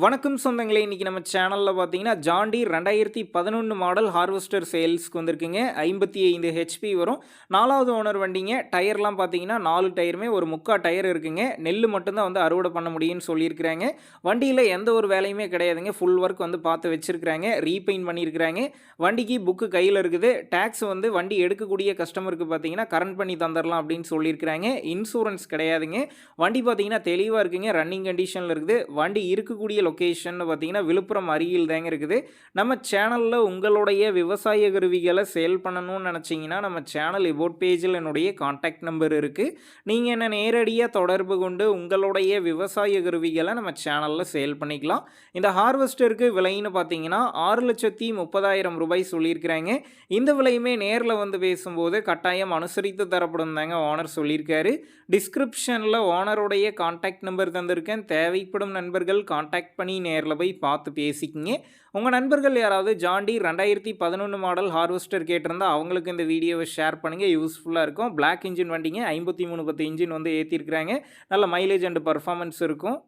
வணக்கம் சொந்தங்களே இன்றைக்கி நம்ம சேனலில் பார்த்தீங்கன்னா ஜாண்டி ரெண்டாயிரத்தி பதினொன்று மாடல் ஹார்வெஸ்டர் சேல்ஸ்க்கு வந்திருக்குங்க. ஐம்பத்தி ஐந்து ஹெச்பி வரும். நாலாவது ஓனர் வண்டிங்க. டயர்லாம் பார்த்தீங்கன்னா நாலு டயருமே ஒரு முக்கா டயர் இருக்குங்க. நெல் மட்டும்தான் வந்து அறுவடை பண்ண முடியும்னு சொல்லியிருக்கிறாங்க. வண்டியில் எந்த ஒரு வேலையுமே கிடையாதுங்க. ஃபுல் ஒர்க் வந்து பார்த்து வச்சுருக்கிறாங்க. ரீபெயிண்ட் பண்ணியிருக்கிறாங்க. வண்டிக்கு புக்கு கையில் இருக்குது. டேக்ஸ் வந்து வண்டி எடுக்கக்கூடிய கஸ்டமருக்கு பார்த்தீங்கன்னா கரண்ட் பண்ணி தந்துடலாம் அப்படின்னு சொல்லியிருக்கிறாங்க. இன்சூரன்ஸ் கிடையாதுங்க. வண்டி பார்த்தீங்கன்னா தெளிவாக இருக்குங்க. ரன்னிங் கண்டிஷனில் இருக்குது. வண்டி இருக்கக்கூடிய லொக்கேஷன் பார்த்தீங்கன்னா விழுப்புரம் அருகில் தாங்க இருக்குது. நம்ம சேனலில் உங்களுடைய விவசாய கருவிகளை சேல் பண்ணணும்னு நினச்சிங்கன்னா நம்ம சேனல் இபோட் பேஜில் என்னுடைய காண்டாக்ட் நம்பர் இருக்குது நீங்கள் என்ன நேரடியாக தொடர்பு கொண்டு உங்களுடைய விவசாய கருவிகளை நம்ம சேனலில் சேல் பண்ணிக்கலாம். இந்த ஹார்வெஸ்டருக்கு விலைன்னு பார்த்தீங்கன்னா ஆறு லட்சத்தி முப்பதாயிரம் ரூபாய் சொல்லியிருக்கிறாங்க. இந்த விலையுமே நேரில் வந்து பேசும்போது கட்டாயம் அனுசரித்து தரப்படும் தாங்க ஓனர் சொல்லியிருக்காரு. டிஸ்கிரிப்ஷனில் ஓனருடைய காண்டாக்ட் நம்பர் தந்திருக்கேன். தேவைப்படும் நண்பர்கள் காண்டாக்ட் பண்ணி நேரில் போய் பார்த்து பேசிக்கிங்க. உங்கள் நண்பர்கள் யாராவது ஜாண்டி ரெண்டாயிரத்தி பதினொன்று மாடல் ஹார்வெஸ்டர் கேட்டிருந்தால் அவங்களுக்கு இந்த வீடியோவை ஷேர் பண்ணுங்கள் யூஸ்ஃபுல்லாக இருக்கும். பிளாக் இன்ஜின் வண்டிங்க. ஐம்பத்தி மூணு பத்து இன்ஜின் வந்து ஏற்றிருக்கிறாங்க நல்ல மைலேஜ் அண்ட் பர்ஃபார்மன்ஸ் இருக்கும்.